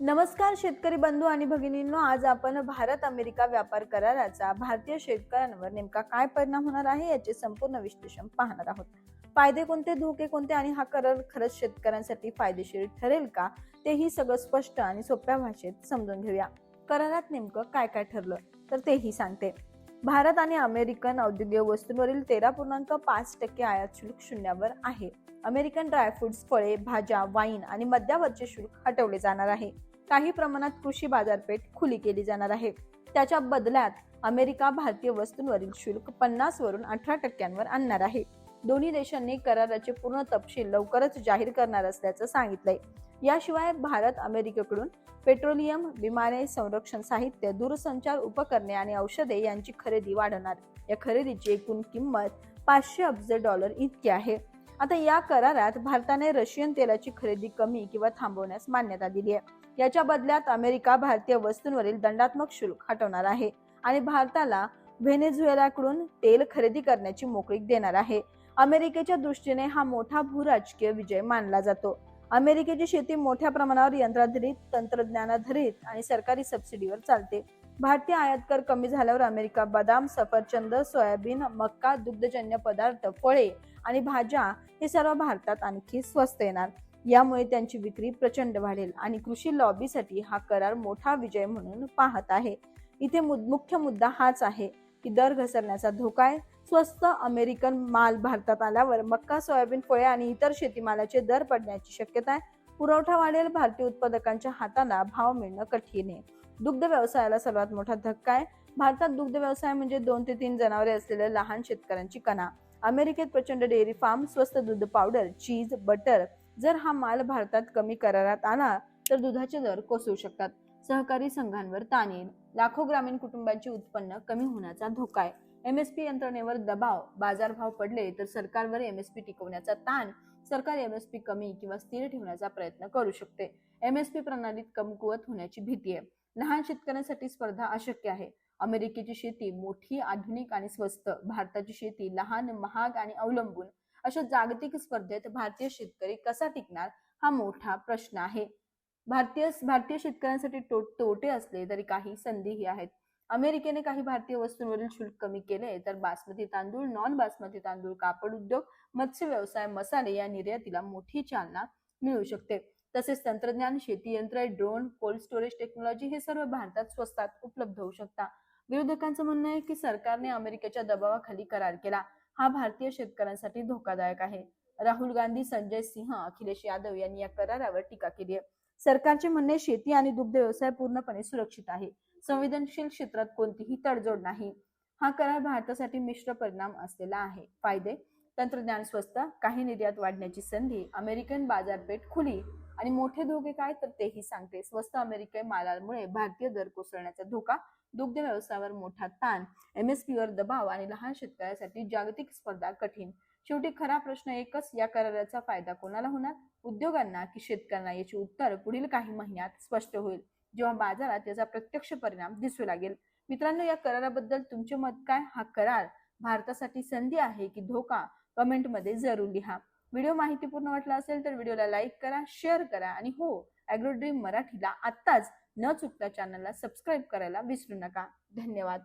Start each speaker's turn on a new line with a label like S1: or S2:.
S1: नमस्कार शेतकरी बंधू आणि भगिनींनो आज आपण भारत अमेरिका व्यापार कराराचा भारतीय शेतकऱ्यांवर नेमका काय परिणाम होणार आहे याचे संपूर्ण विश्लेषण पाहणार आहोत. फायदे कोणते धोके कोणते आणि हा करार खरंच शेतकऱ्यांसाठी फायदेशीर ठरेल का तेही सगळं स्पष्ट आणि सोप्या भाषेत समजून घेऊया. करारात नेमकं काय काय ठरलं तर तेही सांगते. भारत आणि अमेरिकन औद्योगिक वस्तूंवरील तेरा पूर्णांक पाच टक्के आयात शुल्क शून्यावर आहे. अमेरिकन ड्रायफ्रुट्स फळे भाज्या वाईन आणि मद्यावरचे शुल्क हटवले जाणार आहे. काही प्रमाणात कृषी बाजारपेठ खुली केली जाणार आहे. त्याच्या बदल्यात अमेरिका भारतीय वस्तूंवरील शुल्क पन्नास वरून अठरा टक्क्यांवर आणणार आहे. दोन्ही देशांनी कराराचे पूर्ण तपशील लवकरच जाहीर करणार असल्याचं सांगितलंय. याशिवाय भारत अमेरिकेकडून पेट्रोलियम विमाने संरक्षण साहित्य दूरसंचार उपकरणे आणि औषधे यांची खरेदी वाढणार. या खरेदीची एकूण किंमत पाचशे अब्ज डॉलर इतकी आहे. आता या करारात भारताने रशियन तेलाची खरेदी कमी किंवा थांबवण्यास मान्यता दिली आहे. याच्या बदल्यात अमेरिका भारतीय वस्तूंवरील दंडात्मक शुल्क हटवणार आहे आणि भारताला व्हेनेझुएलाकडून तेल खरेदी करण्याची मोकळीक देणार आहे. अमेरिकेच्या दृष्टीने हा मोठा भूराजकीय विजय मानला जातो. अमेरिकेची शेती मोठ्या प्रमाणावर यंत्राधारित तंत्रज्ञानाधारित आणि सरकारी सबसिडीवर चालते. भारतीय आयातकर कमी झाल्यावर अमेरिका बदाम सफरचंद सोयाबीन मक्का दुग्धजन्य पदार्थ फळे आणि भाज्या हे सर्व भारतात आणखी स्वस्त येणार. यामुळे त्यांची विक्री प्रचंड वाढेल आणि कृषी लॉबीसाठी हा करार मोठा विजय म्हणून पाहत आहे. इथे मुद- मुख्य मुद्दा हाच आहे. की दर घसरण्याचा धोका आहे. स्वस्त अमेरिकन माल भारतात आल्यावर मक्का सोयाबीन फळे आणि इतर शेतीमालाचे दर पडण्याची शक्यता आहे. पुरवठा वाढेल भारतीय उत्पादकांच्या हाताला भाव मिळणं कठीण आहे. दुग्ध व्यवसायाला सर्वात मोठा धक्का आहे. भारतात दुग्ध व्यवसाय म्हणजे दोन ते तीन जनावरे असलेल्या लहान शेतकऱ्यांची कणा. अमेरिकेत प्रचंड डेअरी फार्म स्वस्त दूध पावडर चीज बटर जर हा माल भारतात कमी करारात आला तर दुधाचे दर कोसळू शकतात. सहकारी संघांवर ताण येईल. लाखो ग्रामीण कुटुंबांचे उत्पन्न कमी होण्याचा धोका आहे. एमएसपी यंत्रणेवर दबाव बाजारभाव पडले तर सरकारवर एमएसपी टिकवण्याचा ताण सरकार एमएसपी कमी किंवा स्थिर ठेवण्याचा प्रयत्न करू शकते. एमएसपी प्रणालीत कमकुवत होण्याची भीती आहे. लहान शेतकऱ्यांसाठी स्पर्धा अशक्य आहे. अमेरिकेची शेती मोठी आधुनिक आणि स्वस्त भारताची शेती लहान महाग आणि अवलंबून अशा जागतिक स्पर्धेत भारतीय शेतकरी कसा टिकणार हा मोठा प्रश्न आहे. भारतीय भारतीय शेतकऱ्यांसाठी तो तोटे असले तरी काही संधीही आहेत. अमेरिकेने काही भारतीय वस्तूंवरील शुल्क कमी केले तर बासमती तांदूळ नॉन बासमती तांदूळ कापड उद्योग मत्स्य व्यवसाय मसाले या निर्यातीला मोठी चालना मिळू शकते. तसेच तंत्रज्ञान शेती यंत्र ड्रोन कोल्ड स्टोरेज टेक्नॉलॉजी हे सर्व भारतात स्वस्तात उपलब्ध होऊ शकतात. विरोधकांचं म्हणणं आहे की सरकारने अमेरिकेच्या दबावाखाली करार केला. हा भारतीय शेतकऱ्यांसाठी धोकादायक आहे. राहुल गांधी संजय सिंह अखिलेश यादव यांनी या करारावर टीका केली आहे. सरकारचे म्हणणे शेती आणि दुग्ध व्यवसाय पूर्णपणे सुरक्षित आहे. संवेदनशील क्षेत्रात कोणतीही तडजोड नाही. हा करार भारतासाठी मिश्र परिणाम असलेला आहे. फायदे तंत्रज्ञान स्वस्त काही निर्यात वाढण्याची संधी अमेरिकन बाजारपेठ खुली. आणि मोठे धोके काय तर तेही सांगते. स्वस्त अमेरिकन मालामुळे भारतीय दर कोसळण्याचा धोका दुग्ध व्यवसायावर मोठा ताण एमएसपीवर दबाव आणि लहान शेतकऱ्यासाठी जागतिक स्पर्धा कठीण. शेवटी खरा प्रश्न एकच या कराराचा फायदा कोणाला होणार? उद्योगांना की शेतकऱ्यांना? याचे उत्तर पुढील काही महिन्यात स्पष्ट होईल. जेव्हा बाजारात याचा प्रत्यक्ष परिणाम दिसू लागेल. मित्रांनो या कराराबद्दल तुमचे मत काय? हा करार भारतासाठी संधी आहे की धोका? कमेंटमध्ये जरूर लिहा. व्हिडिओ माहितीपूर्ण वाटला असेल तर व्हिडिओला लाईक करा शेअर करा आणि हो ॲग्रो ड्रीम मराठीला आत्ताच न चुकता चॅनलला सबस्क्राईब करायला विसरू नका. धन्यवाद.